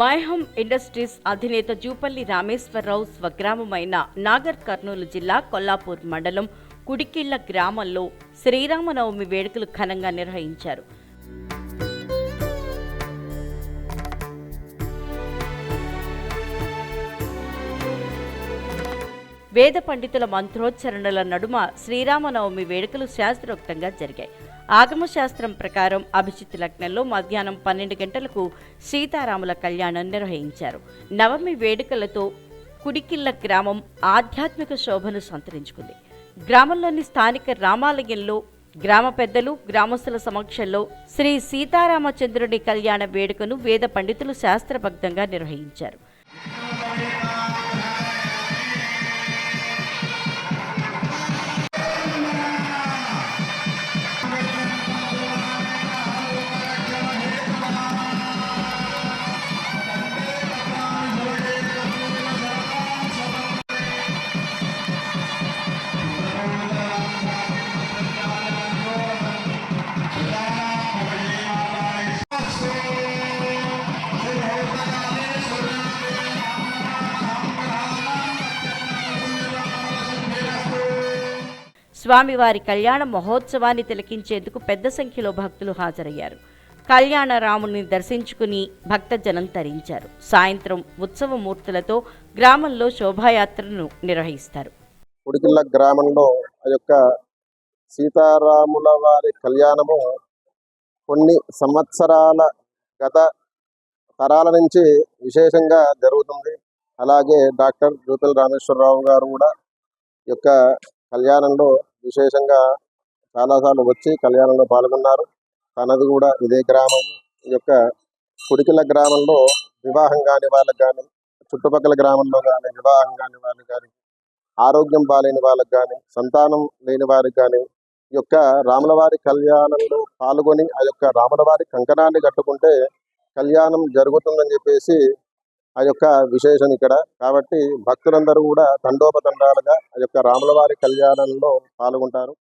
మైహం industries అధినేత జూపల్లి రామేశ్వరరావు స్వగ్రామమైన నాగర్ కర్నూలు జిల్లా కొల్లాపూర్ మండలం కుడికిళ్ళ గ్రామంలో శ్రీరామనవమి వేడుకలు ఘనంగా నిర్వహించారు. వేద పండితుల మంత్రోచ్చరణల నడుమ శ్రీరామనవమి వేడుకలు శాస్త్రోక్తంగా జరిగాయి. ఆగమ శాస్త్రం ప్రకారం అభిజిత్ లగ్నంలో మధ్యాహ్నం పన్నెండు గంటలకు సీతారాముల కళ్యాణం నిర్వహించారు. నవమి వేడుకలతో కుడికిల్ల గ్రామం ఆధ్యాత్మిక శోభను సంతరించుకుంది. గ్రామంలోని స్థానిక రామాలయంలో గ్రామ పెద్దలు గ్రామస్తుల సమక్షంలో శ్రీ సీతారామచంద్రుడి కళ్యాణ వేడుకను వేద పండితులు శాస్త్రబద్ధంగా నిర్వహించారు. స్వామివారి కళ్యాణ మహోత్సవాన్ని తిలకించేందుకు పెద్ద సంఖ్యలో భక్తులు హాజరయ్యారు. కళ్యాణ రాముని దర్శించుకుని భక్తజనం తరించారు. సాయంత్రం ఉత్సవ మూర్తులతో గ్రామంలో శోభాయాత్రను నిర్వహిస్తారు. ఉడికిళ్ళ గ్రామంలో ఆ యొక్క సీతారాముల వారి కళ్యాణము కొన్ని సంవత్సరాల గత తరాల నుంచి విశేషంగా జరుగుతుంది. అలాగే డాక్టర్ జ్యోతుల రామేశ్వరరావు గారు కూడా ఈ యొక్క కళ్యాణంలో విశేషంగా చాలాసార్లు వచ్చి కళ్యాణంలో పాల్గొన్నారు. తనది కూడా ఇదే గ్రామం. ఈ యొక్క కుడికిల గ్రామంలో వివాహం కాని వాళ్ళకి కానీ చుట్టుపక్కల గ్రామంలో కానీ వివాహం కాని వాళ్ళకి కానీ ఆరోగ్యం బాలేని వాళ్ళకి కానీ సంతానం లేని వారికి కానీ ఈ యొక్క రాములవారి కళ్యాణంలో పాల్గొని ఆ యొక్క రాములవారి కంకణాన్ని కట్టుకుంటే కళ్యాణం జరుగుతుందని చెప్పేసి ఆ యొక్క విశేషం ఇక్కడ. కాబట్టి భక్తులందరూ కూడా దండోపదండాలుగా ఆ యొక్క రాములవారి కళ్యాణంలో పాల్గొంటారు.